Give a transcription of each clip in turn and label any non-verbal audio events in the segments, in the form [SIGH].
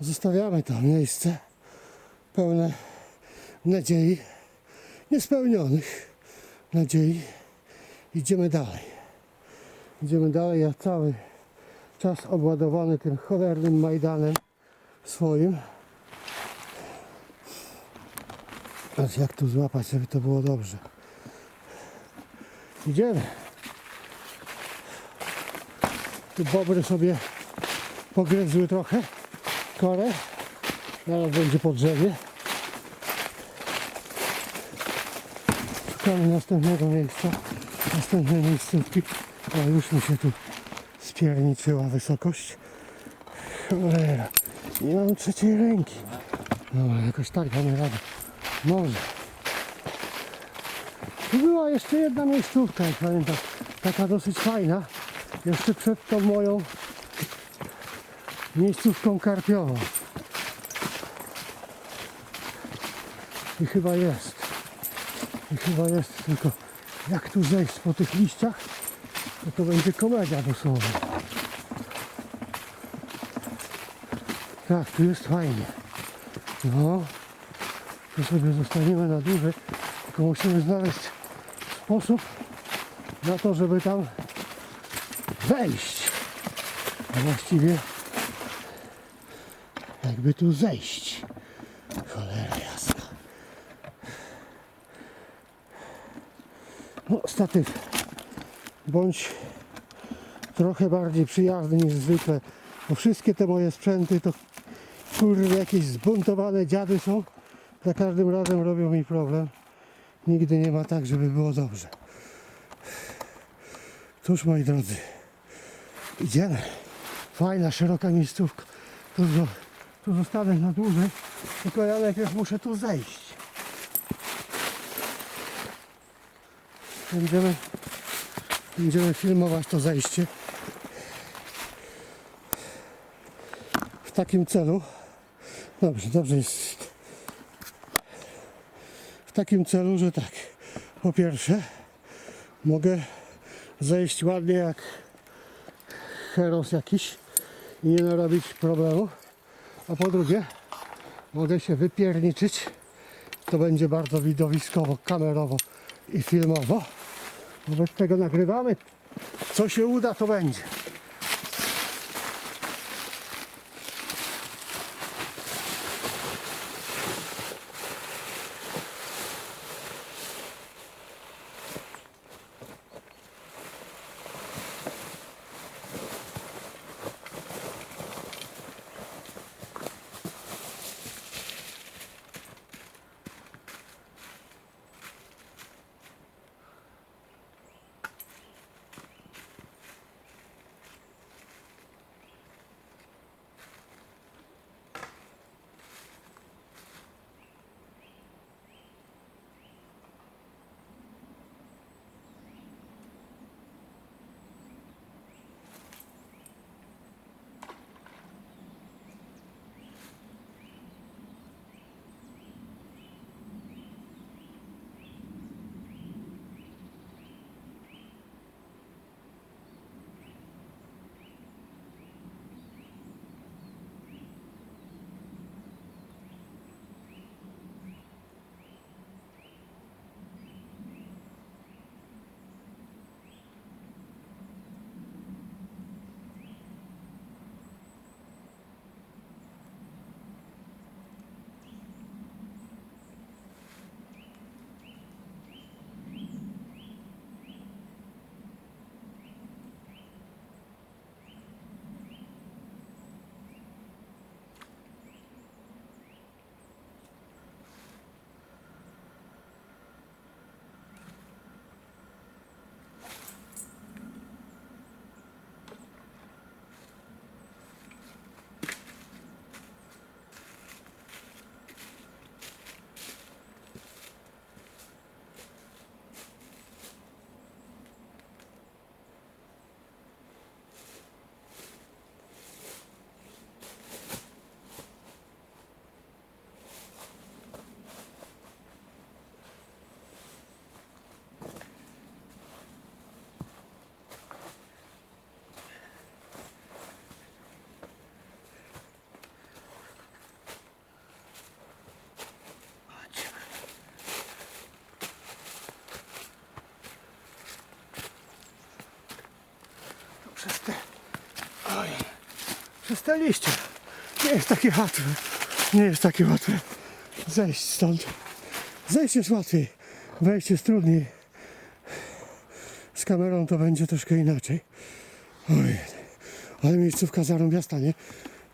Zostawiamy to miejsce pełne nadziei, niespełnionych nadziei. Idziemy dalej. Idziemy dalej, ja cały czas obładowany tym cholernym Majdanem swoim. Aż jak tu złapać, żeby to było dobrze. Idziemy. Tu bobry sobie pogryzły trochę korę. Zaraz będzie po drzewie. Szukamy następnego miejsca, następnej miejscówki. O, już mi się tu spierniczyła wysokość. Cholera, nie mam trzeciej ręki. No, jakoś tak damy radę. Może. Tu była jeszcze jedna miejscówka, jak pamiętam. Taka dosyć fajna. Jeszcze przed tą moją miejscówką karpiową. I chyba jest. I chyba jest, tylko jak tu zejść po tych liściach, to to będzie komedia dosłownie. Tak, tu jest fajnie. No, tu sobie zostaniemy na dłużej, tylko musimy znaleźć sposób na to, żeby tam wejść. A właściwie jakby tu zejść. Cholera jasna. No, statyw. Bądź trochę bardziej przyjazny niż zwykle. Bo wszystkie te moje sprzęty to kurde jakieś zbuntowane dziady są. Za każdym razem robią mi problem. Nigdy nie ma tak, żeby było dobrze. Cóż moi drodzy, idziemy. Fajna, szeroka miejscówka. Tu, zo- tu zostanę na dłużej, tylko ja najpierw muszę tu zejść. Będziemy, będziemy filmować to zejście. W takim celu. Dobrze, dobrze jest. W takim celu, że tak. Po pierwsze, mogę zejść ładnie jak heros jakiś i nie narobić problemu. A po drugie, mogę się wypierniczyć. To będzie bardzo widowiskowo, kamerowo i filmowo. Wobec tego nagrywamy. Co się uda, to będzie. Przez te liście. Nie jest takie łatwe. Nie jest takie łatwe zejść stąd. Zejść jest łatwiej, wejść jest trudniej. Z kamerą to będzie troszkę inaczej. Oj, ale miejscówka zarąbiasta, nie?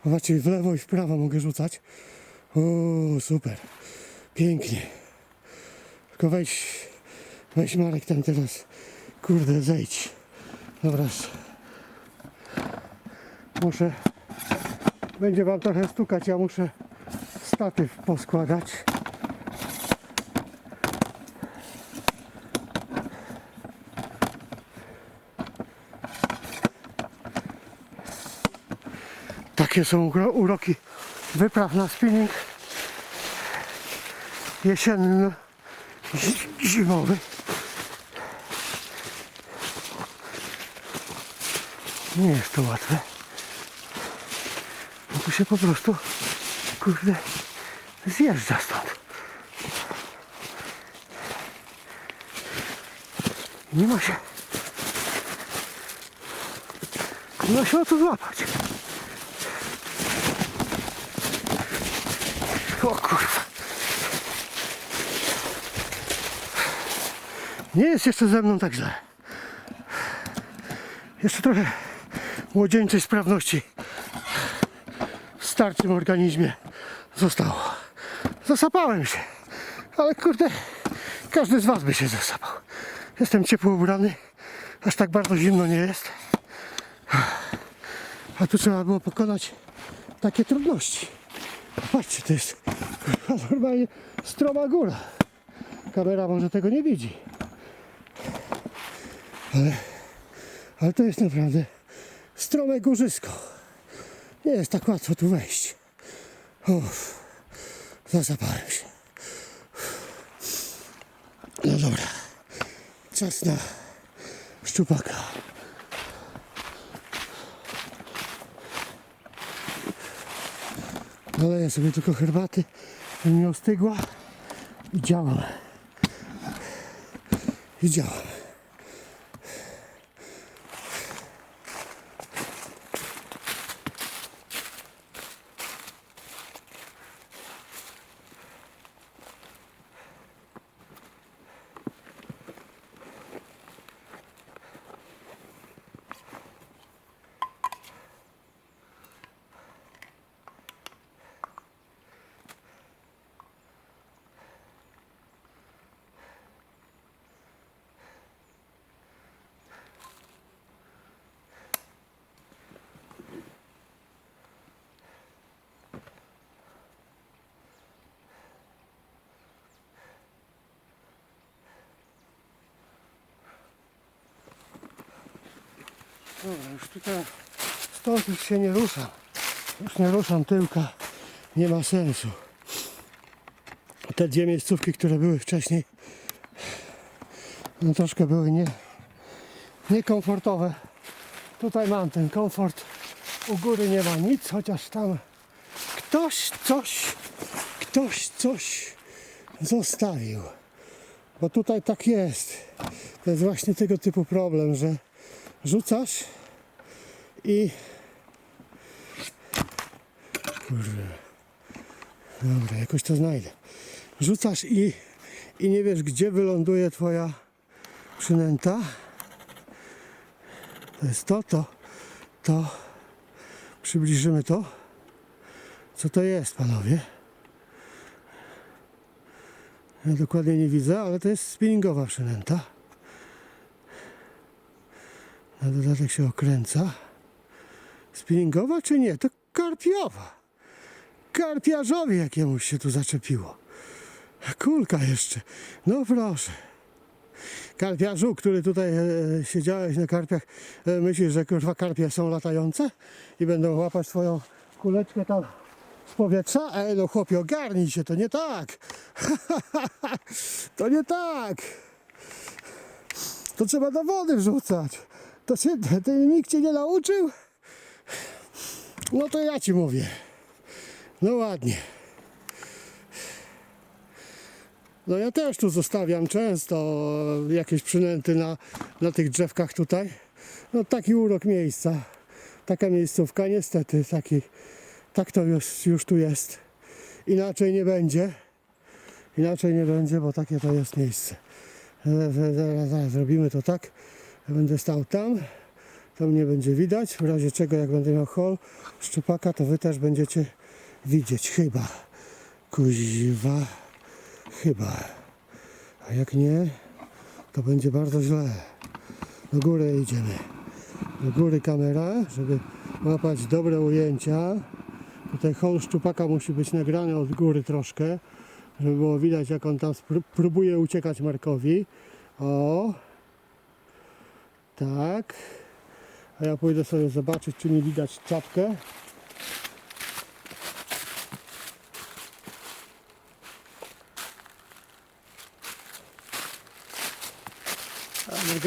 Zobaczcie, w lewo i w prawo mogę rzucać. O, super. Pięknie. Tylko weź, weź Marek tam teraz. Kurde, zejdź. Dobra. Muszę, będzie wam trochę stukać, ja muszę statyw poskładać. Takie są uro- uroki wypraw na spinning jesienno-zimowy. Nie jest to łatwe. Tu się po prostu, kurde, zjeżdża stąd. Nie ma się, nie ma się o co złapać. O kurwa. Nie jest jeszcze ze mną tak źle. Jeszcze trochę młodzieńczej sprawności starczym organizmie zostało. Zasapałem się. Ale kurde, każdy z was by się zasapał. Jestem ciepło ubrany. Aż tak bardzo zimno nie jest. A tu trzeba było pokonać takie trudności. Patrzcie, to jest normalnie stroma góra. Kamera może tego nie widzi. Ale, ale to jest naprawdę strome górzysko. Nie jest tak łatwo tu wejść. Uff, zasapałem się. No dobra, czas na szczupaka. Naleję sobie tylko herbaty, żeby nie ostygła i działam. I działam. Dobra, już tutaj stąd już się nie ruszam. Już nie ruszam tyłka. Nie ma sensu. Te dwie miejscówki, które były wcześniej, no troszkę były nie, niekomfortowe. Tutaj mam ten komfort. U góry nie ma nic, chociaż tam ktoś coś, ktoś coś zostawił. Bo tutaj tak jest. To jest właśnie tego typu problem, że rzucasz i kurde. Dobra, jakoś to znajdę. Rzucasz i, i nie wiesz gdzie wyląduje twoja przynęta? To jest to, to to. Przybliżymy to. Co to jest panowie? Ja dokładnie nie widzę, ale to jest spinningowa przynęta. Na dodatek się okręca. Spinningowa czy nie? To karpiowa. Karpiarzowi jakiemuś się tu zaczepiło. Kulka jeszcze. No proszę. Karpiarzu, który tutaj e, siedziałeś na karpiach, e, myślisz, że kurwa karpie są latające i będą łapać swoją kuleczkę tam z powietrza? Ej, no chłopie, ogarnij się, to nie tak. [LAUGHS] to nie tak. To trzeba do wody wrzucać. To się, to nikt cię nie nauczył? No to ja ci mówię. No ładnie. No ja też tu zostawiam często jakieś przynęty na, na tych drzewkach tutaj. No taki urok miejsca. taka miejscówka, niestety, taki, tak to już, już tu jest. Inaczej nie będzie. Inaczej nie będzie, bo takie to jest miejsce. Zaraz, zaraz, zrobimy to tak. Będę stał tam, to mnie będzie widać. W razie czego, jak będę miał hol szczupaka, to wy też będziecie widzieć. Chyba. Kuźwa. Chyba. A jak nie, to będzie bardzo źle. Do góry idziemy. Do góry kamera, żeby łapać dobre ujęcia. Tutaj hol szczupaka musi być nagrany od góry troszkę, żeby było widać jak on tam próbuje uciekać Markowi. O, tak. A ja pójdę sobie zobaczyć, czy mi widać czapkę.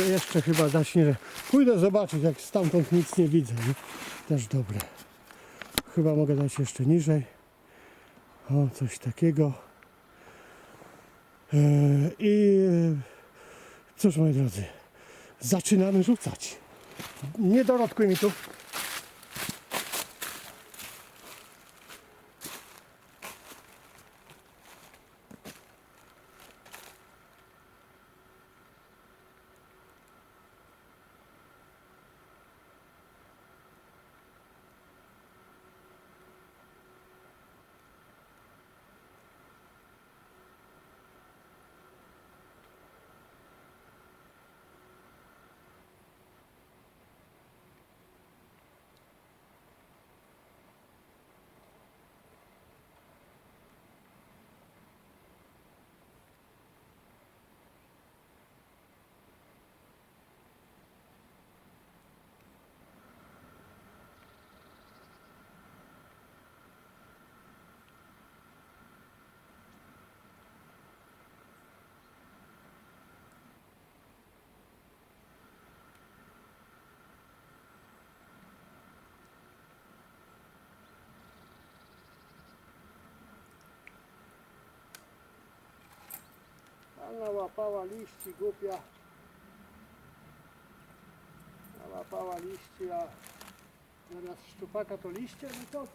Jeszcze chyba dać niżej. Pójdę zobaczyć, jak stamtąd nic nie widzę. Nie? Też dobre. Chyba mogę dać jeszcze niżej. O, coś takiego. Eee, I cóż, moi drodzy, zaczynamy rzucać. Nie dorodkuj mi Ona łapała liści, głupia. Łapała liści, a zamiast szczupaka to liście, no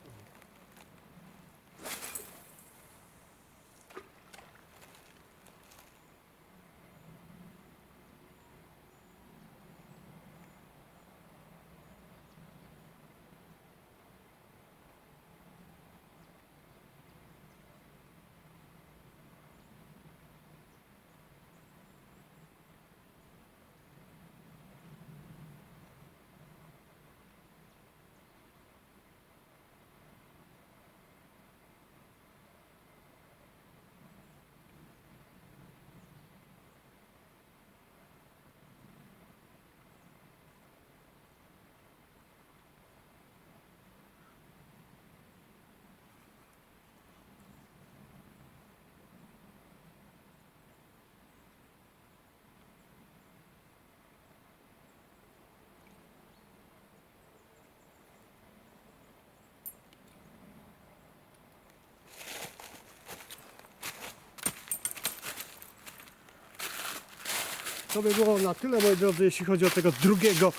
To by było na tyle, moi drodzy, jeśli chodzi o tego drugiego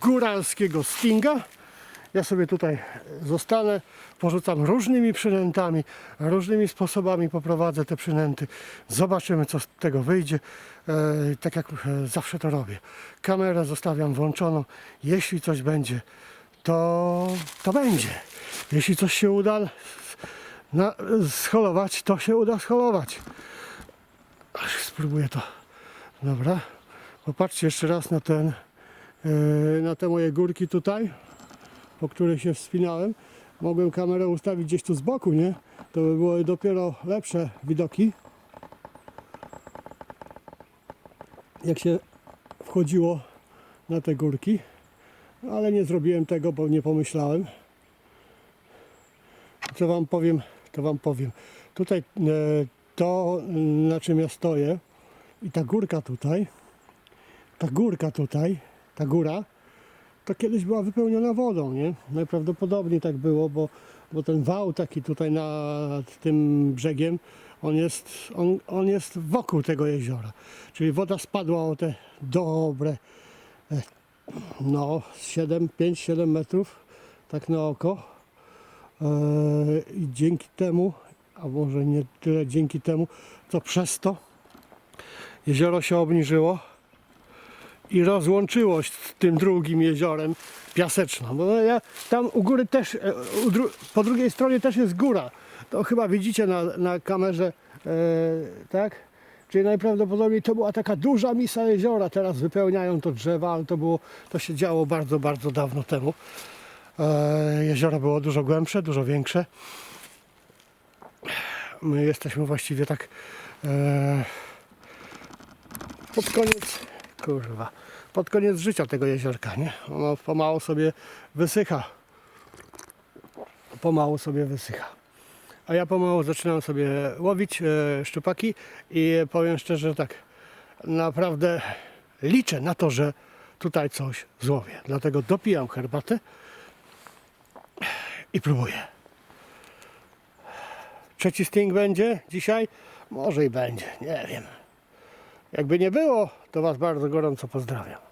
góralskiego Stinga. Ja sobie tutaj zostanę, porzucam różnymi przynętami, różnymi sposobami poprowadzę te przynęty. Zobaczymy, co z tego wyjdzie. E, tak jak e, zawsze to robię. Kamerę zostawiam włączoną. Jeśli coś będzie, to, to będzie. Jeśli coś się uda na, scholować, to się uda scholować. Spróbuję to. Dobra. Popatrzcie jeszcze raz na ten, e, na te moje górki tutaj, po których się wspinałem. Mogłem kamerę ustawić gdzieś tu z boku, nie? To by były dopiero lepsze widoki. Jak się wchodziło na te górki. Ale nie zrobiłem tego, bo nie pomyślałem. Co wam powiem, to wam powiem. Tutaj e, to, na czym ja stoję, i ta górka tutaj, ta górka tutaj, ta góra, to kiedyś była wypełniona wodą, nie? Najprawdopodobniej tak było, bo, bo ten wał taki tutaj nad tym brzegiem, on jest, on, on jest wokół tego jeziora. Czyli woda spadła o te dobre, e, no 7, 5, 7 metrów tak na oko. E, I dzięki temu, a może nie tyle dzięki temu, to przez to jezioro się obniżyło i rozłączyło z tym drugim jeziorem Piaseczną. Bo ja, tam u góry też, e, u dru, po drugiej stronie też jest góra. To chyba widzicie na, na kamerze, e, tak? Czyli najprawdopodobniej to była taka duża misa jeziora. Teraz wypełniają to drzewa, ale to, było, to się działo bardzo, bardzo dawno temu. E, jezioro było dużo głębsze, dużo większe. My jesteśmy właściwie tak e, pod koniec, kurwa, pod koniec życia tego jeziorka, nie? Ono pomału sobie wysycha. Pomału sobie wysycha. A ja pomału zaczynam sobie łowić e, szczupaki i powiem szczerze tak, naprawdę liczę na to, że tutaj coś złowię. Dlatego dopijam herbatę i próbuję. Trzeci sting będzie dzisiaj? Może i będzie, nie wiem. Jakby nie było, to Was bardzo gorąco pozdrawiam.